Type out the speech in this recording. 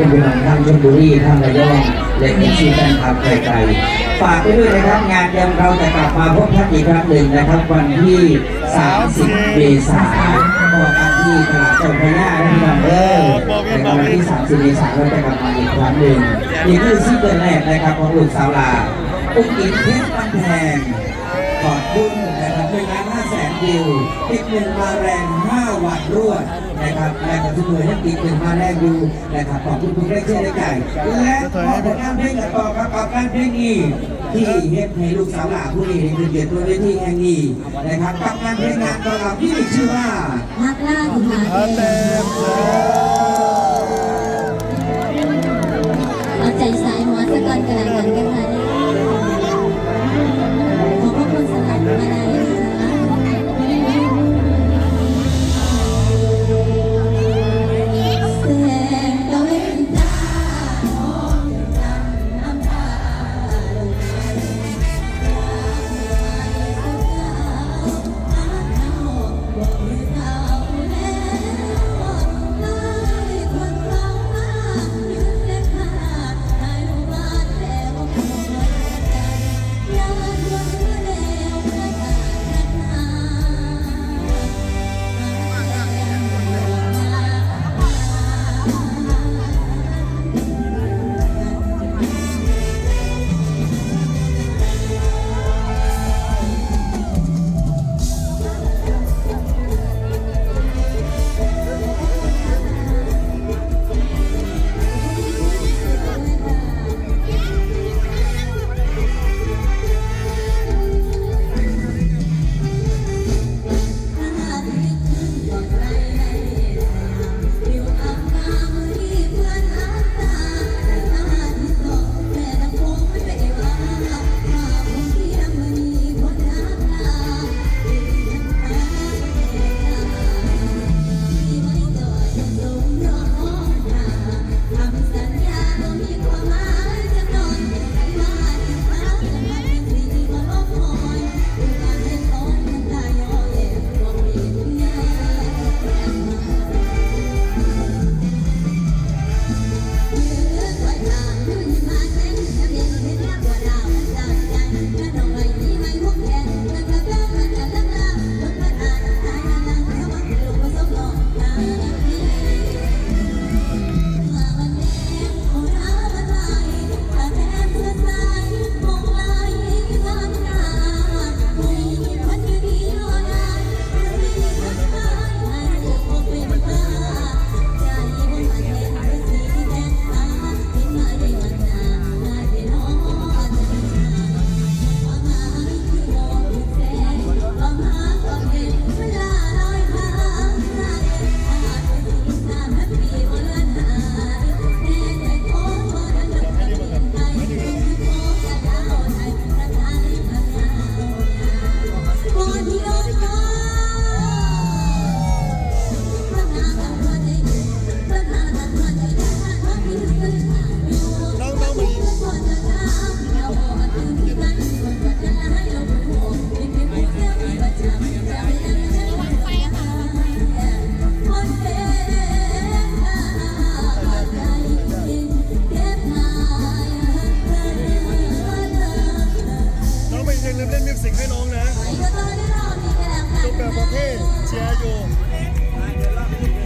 คุณผู้ชมทางชลบุรีทางระยองและอีกที่แฟนคลับไกลๆฝากไปด้วยนะครับงานเดิมเราจะกลับมาพบท่านอีกครั้งหนึ่งนะครับ วันที่ 30 เมษายนก็กันที่ตลาดเจ้าพระยาและพี่น้องเออในวันที่ 30 เมษายนเราจะกลับมาอีกครั้งหนึ่งนี่คือซิงเกิลแรกนะครับของลูกสาวลาอุ้งอิงเพชรบันแพงขอบคุณ คิวติดหนึ่งมาแรงห้าวันรวดนะครับและก็ทุกหน่วยยังติดหนึ่งมาแรงอยู่นะครับขอบคุณทุกแรงเชื่อในใจและขอผลงานเพลงกันต่อครับกับการเพลงนี้ที่เฮ็ดให้ลูกสาวหลาผู้นี้ได้ขึ้นเกียรติตัวเวทีแห่งนี้นะครับกับงานเพลงงานตอนรับที่ชื่อว่านักล่าคุณมาเอง มิวสิ่งให้น้องนะจบแบบประเทศเชียร์อยู่